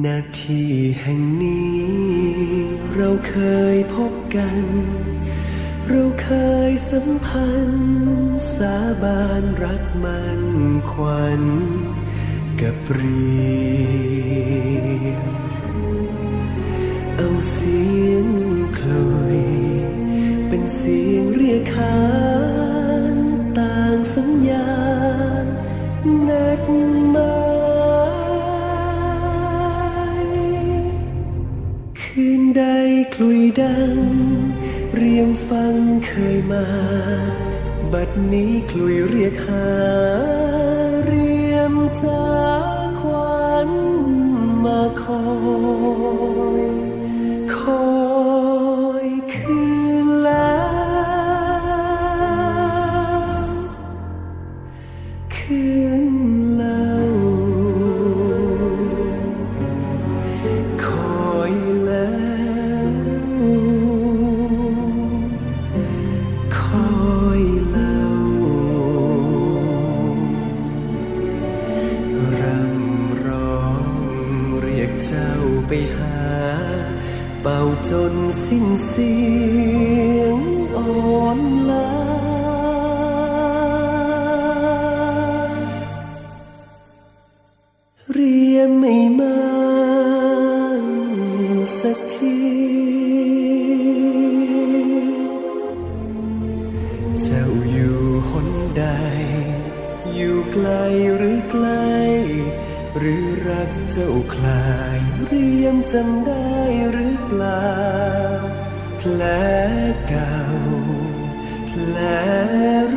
นาทีแห่งนี้ เราเคยพบกัน เราเคยสัมพันธ์ สาบานรักมันขวัญกับเรียมเอาเสียงคลุยเป็นเสียงเรียกขานต่างสัญญาณนัด คืนใดคลุยดัง เรียมฟังเคยมา บัดนี้คลุยเรียกหา เรียมจาควันมาคอยคอยคืนแล้ว คืน ไปหา เป่าจนสิ้นเสียงอ่อนลาเรียมไม่มาสักทีเจ้าอยู่หนใด อยู่ไกลหรือใกล หรือรักเจ้าคลายเรียมจำได้หรือเปล่าแผลเก่าแผล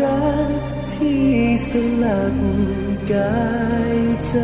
รักที่สลักกายใจ